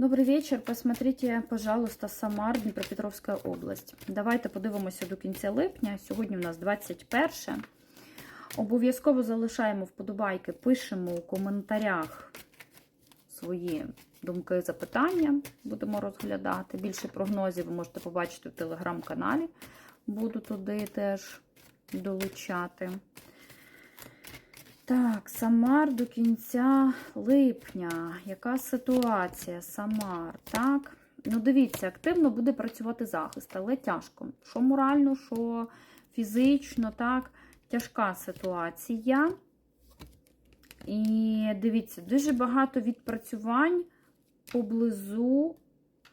Добрый вечір. Посмотрите, пожалуйста, Самар, Дніпропетровська область. Давайте подивимося до кінця липня. Сьогодні у нас 21. Обов'язково залишаємо вподобайки, пишемо у коментарях свої думки, запитання. Будемо розглядати. Більше прогнозів ви можете побачити в телеграм-каналі. Буду туди теж долучати. Так, Самар до кінця липня. Яка ситуація? Самар, так? Ну, дивіться, активно буде працювати захист, але тяжко. Що морально, що фізично, так, тяжка ситуація. І дивіться, дуже багато відпрацювань поблизу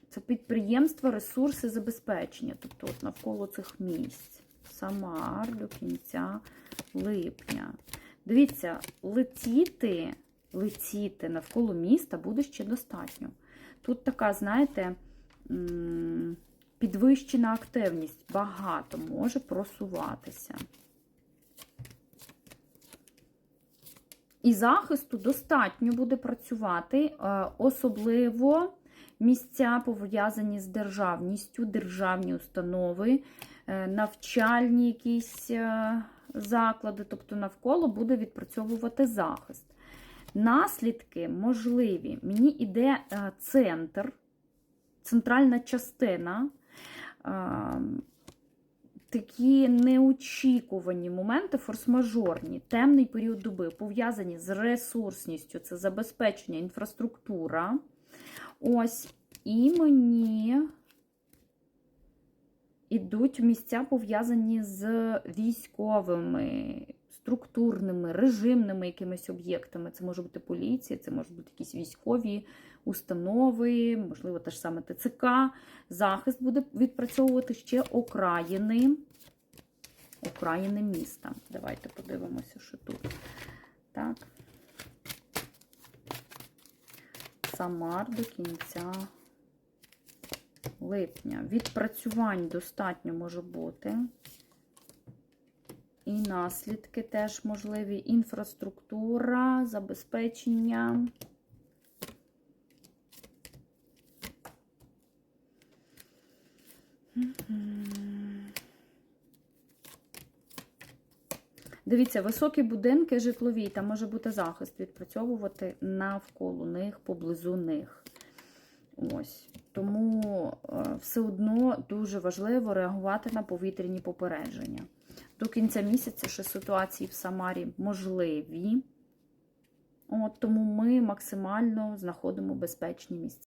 це підприємства, ресурси забезпечення. Тобто от навколо цих місць. Самар до кінця липня. Дивіться, летіти, летіти навколо міста буде ще достатньо. Тут така, знаєте, підвищена активність. Багато може просуватися. І захисту достатньо буде працювати, е, особливо місця пов'язані з державністю, державні установи, е, навчальні якісь е, заклади, тобто навколо буде відпрацьовувати захист. Наслідки можливі. Мені йде е, центр, центральна частина. е, Такі неочікувані моменти, форс-мажорні, темний період доби, пов'язані з ресурсністю, це забезпечення, інфраструктура. Ось, і мені ідуть місця пов'язані з військовими, структурними, режимними якимись об'єктами. Це може бути поліція, це можуть бути якісь військові установи, можливо, те ж саме ТЦК. Захист буде відпрацьовувати ще окраїни. Окраїни міста. Давайте подивимося, що тут. Так. Самар до кінця липня. Відпрацювань достатньо може бути. І наслідки теж можливі. Інфраструктура, забезпечення. Дивіться, високі будинки житлові, там може бути захист відпрацьовувати навколо них, поблизу них. Ось. Тому е, все одно дуже важливо реагувати на повітряні попередження. До кінця місяця ще ситуації в Самарі можливі. От, Тому ми максимально знаходимо безпечні місця.